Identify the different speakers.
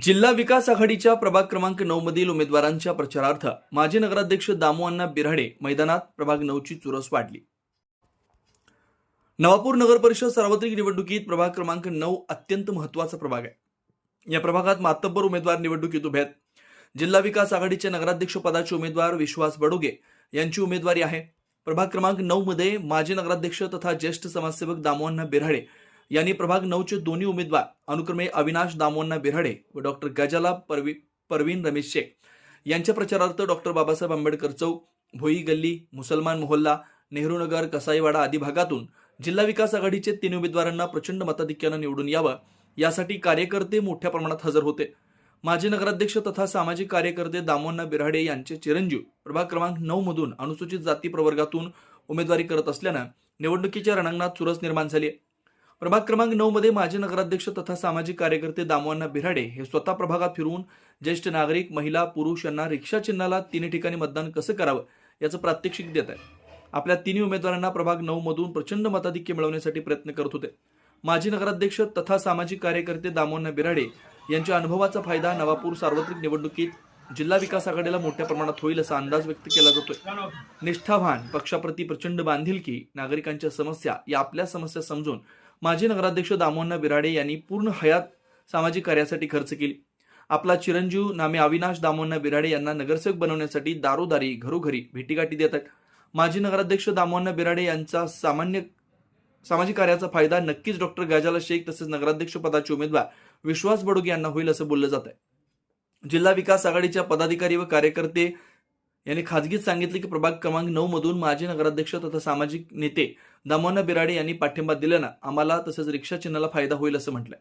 Speaker 1: जिल्हा विकास आघाडीच्या प्रभाग क्रमांक नऊ मधील उमेदवारांच्या प्रचारार्थ माजी नगराध्यक्ष दामू अण्णा बिराडे मैदानात प्रभाग नऊची चुरस वाढली नवापूर नगर परिषद सार्वत्रिक निवडणुकीत प्रभाग क्रमांक नऊ अत्यंत महत्त्वाचा प्रभाग आहे. या प्रभागात मातब्बर उमेदवार निवडणुकीत उभे आहेत. जिल्हा विकास आघाडीच्या नगराध्यक्ष पदाचे उमेदवार विश्वास बडोगे यांची उमेदवारी आहे. प्रभाग क्रमांक नऊ मध्ये माजी नगराध्यक्ष तथा ज्येष्ठ समाजसेवक दामोअण्णा बिराडे यांनी प्रभाग नऊचे दोन्ही उमेदवार अनुक्रमे अविनाश दामोन्ना बिराडे व डॉक्टर गजाला परवी परवीन रमेश शेख यांच्या प्रचारार्थ डॉक्टर बाबासाहेब आंबेडकर चौक भोई गल्ली मुसलमान मोहल्ला नेहरू नगर कसाईवाडा आदी भागातून जिल्हा विकास आघाडीचे तीन उमेदवारांना प्रचंड मताधिक्यानं निवडून यावं यासाठी कार्यकर्ते मोठ्या प्रमाणात हजर होते. माजी नगराध्यक्ष तथा सामाजिक कार्यकर्ते दामोन्ना बिराडे यांचे चिरंजीव प्रभाग क्रमांक नऊ मधून अनुसूचित जाती प्रवर्गातून उमेदवारी करत असल्यानं निवडणुकीच्या रणांगणात चुरस निर्माण झाली प्रभाग क्रमांक नऊ मध्ये माजी नगराध्यक्ष तथा सामाजिक कार्यकर्ते दामोअण्णा बिराडे हे स्वतः प्रभागात फिरून ज्येष्ठ नागरिक महिला पुरुष यांना रिक्षा चिन्हाला तिन्ही ठिकाणी मतदान कसं करावं याचं प्रात्यक्षिक देत आहे आपल्या तिन्ही उमेदवारांना प्रभाग नऊ मधून प्रचंड मताधिक्य मिळवण्यासाठी प्रयत्न करत होते. माजी नगराध्यक्ष तथा सामाजिक कार्यकर्ते दामोअण्णा बिराडे यांच्या अनुभवाचा फायदा नवापूर सार्वत्रिक निवडणुकीत जिल्हा विकास आघाडीला मोठ्या प्रमाणात होईल असा अंदाज व्यक्त केला जातोय. निष्ठावान पक्षाप्रती प्रचंड बांधिलकी नागरिकांच्या समस्या या आपल्या समस्या समजून माजी नगराध्यक्ष दामोहन बिराडे यांनी पूर्ण हयात सामाजिक कार्यासाठी खर्च केली. आपला चिरंजीव नामे अविनाश दामोहन बिराडे यांना नगरसेवक बनवण्यासाठी दारोदारी घरोघरी भेटीगाठी देत आहेत माजी नगराध्यक्ष दामोहन बिराडे यांचा सामान्य सामाजिक कार्याचा फायदा नक्कीच डॉक्टर गाजाला शेख तसेच नगराध्यक्ष पदाचे उमेदवार विश्वास बडोगे यांना होईल असं बोललं जात आहे. जिल्हा विकास आघाडीच्या पदाधिकारी व कार्यकर्ते यांनी खाजगीत सांगितले की प्रभाग क्रमांक नऊ मधून माजी नगराध्यक्ष तथा सामाजिक नेते दामोना बिराडे यांनी पाठिंबा दिल्यानं आम्हाला तसंच रिक्षा चिन्हाला फायदा होईल असं म्हटलंय.